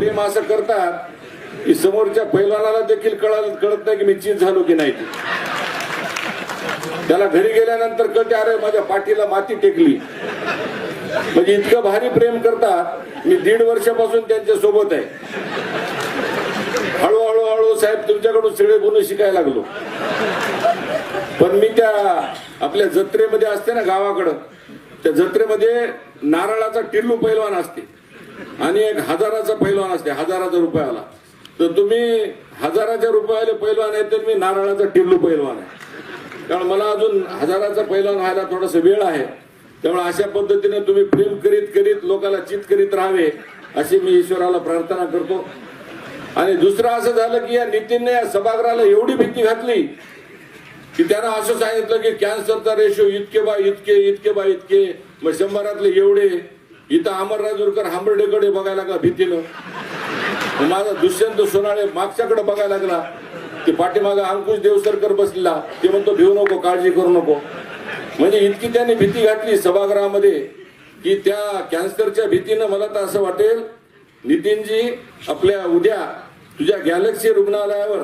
प्रेम असं करतात की समोरच्या पैलवानाला देखील कळत कळत नाही की मी चीज झालो की नाही. त्याला घरी गेल्यानंतर कळते अरे माझ्या पाठीला माती टेकली. म्हणजे इतकं भारी प्रेम करतात. मी दीड वर्षापासून त्यांच्यासोबत आहे. हळूहळू हळू साहेब तुमच्याकडून सगळे गुण शिकायला लागलो. पण मी त्या आपल्या जत्रेमध्ये असते ना गावाकडं त्या जत्रेमध्ये नारळाचा टिल्लू पैलवान असते. आणि एक हजाराचा पैलवान असते हजाराचा रुपयाला तर तुम्ही हजाराच्या रुपयाला पैलवान आहे तर मी नारळाचा टिल्लू पैलवान आहे. कारण मला अजून हजाराचा पैलवान व्हायला थोडासा वेळ आहे. त्यामुळे अशा पद्धतीने तुम्ही प्रेम करीत करीत लोकाला चित करीत राहावे अशी मी ईश्वराला प्रार्थना करतो. आणि दुसरं असं झालं की या नितीनने या सभागृहाला एवढी भीती घातली की त्यानं असं सांगितलं की कॅन्सरचा रेशो इतके बा इतके इतके बा इतके मग शंभरातले एवढे इथं अमर राजूरकर हांबर्डेकडे बघायला लागला भीतीनं? माझा दुष्यंत सोनाळे मागच्याकडे बघायला लागला. ते पाठीमागा अंकुश देवसरकर बसलेला ते म्हणतो भिवू नको काळजी करू नको. म्हणजे इतकी त्याने भीती घातली सभागृहामध्ये की त्या कॅन्सरच्या भीतीनं मला तर असं वाटेल नितीनजी आपल्या उद्या तुझ्या गॅलेक्सी रुग्णालयावर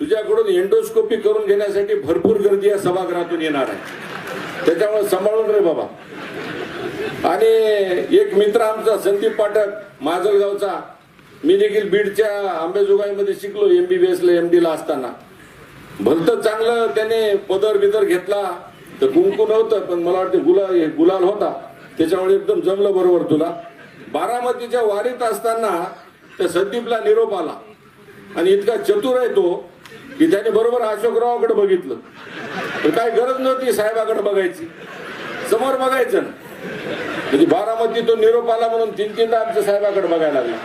तुझ्याकडून एंडोस्कोपी करून घेण्यासाठी भरपूर गर्दी या सभागृहातून येणार आहे. त्याच्यामुळे सांभाळून रे बाबा. आणि एक मित्र आमचा संदीप पाठक माजलगावचा मी देखील बीडच्या आंबेजोगाईमध्ये शिकलो एमबीबीएस ला एमडी ला असताना. भलत चांगलं त्याने पदर बिदर घेतला. तर कुंकू नव्हतं पण मला वाटतं गुला गुलाल होता. त्याच्यामुळे एकदम जमलं बरोबर तुला. बारामतीच्या वारीत असताना त्या संदीपला निरोप आला. आणि इतका चतुर आहे तो की त्याने बरोबर अशोकरावाकडे बघितलं. तर काय गरज नव्हती साहेबाकडे बघायची. समोर बघायचं ना. म्हणजे बारामती तो निरोप आला म्हणून तीन तीनदा आमच्या साहेबाकडे बघायला लागला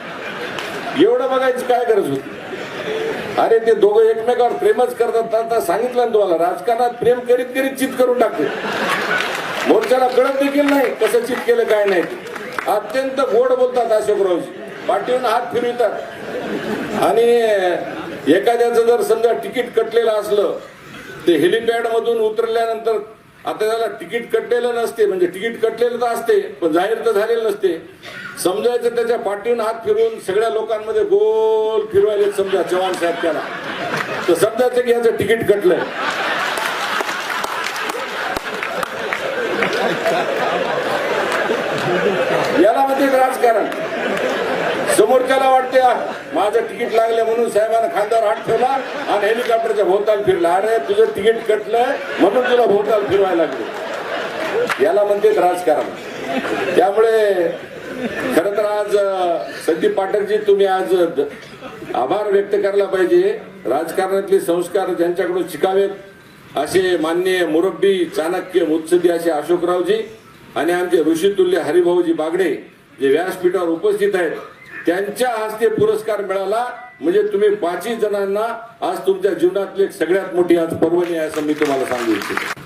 एवढं बघायची काय गरज होती? अरे ते दोघं एकमेकावर प्रेमच करतात सांगितलं ना तुम्हाला राजकारणात प्रेम करीत करीत चित करून टाकते. मोर्चाला कळत देखील नाही कसं चित केलं काय नाही. अत्यंत गोड बोलतात अशोकरावजी पाठीवून हात फिरवितात. आणि एखाद्याचं जर समजा तिकीट कटलेलं असलं ते हेलिपॅड मधून उतरल्यानंतर आता त्याला तिकीट कटलेलं नसते म्हणजे तिकीट कटलेलं तर असते पण जाहीर तर झालेलं नसते. समजायचं त्याच्या पाठीवून हात फिरवून सगळ्या लोकांमध्ये गोल फिरवायले समजा चव्हाण साहेब त्याला. तर समजायचं की याचं तिकीट कटलंय. याला म्हणते राजकारण. समोरच्याला वाटते. माझं तिकीट लागलं म्हणून साहेबांना खांद्यावर हात ठेवला आणि हेलिकॉप्टरच्या भोवताल फिरला. अरे तुझं तिकीट कटलंय म्हणून तुला भोवताल फिरवायला लागले. याला म्हणते राजकारण. त्यामुळे खर तर आज संदीप पाठकजी तुम्ही आज आभार व्यक्त करायला पाहिजे. राजकारणातले संस्कार ज्यांच्याकडून शिकावेत असे मान्य मुरब्बी चाणक्य मुत्सदी असे अशोकरावजी आणि आमचे ऋषितुल्य हरिभाऊजी बागडे जे व्यासपीठावर उपस्थित आहेत त्यांच्या हस्ते पुरस्कार मिळाला. म्हणजे तुम्ही पाचही जणांना आज तुमच्या जीवनातली एक सगळ्यात मोठी आज पर्वणी आहे असं मी तुम्हाला सांगू इच्छितो.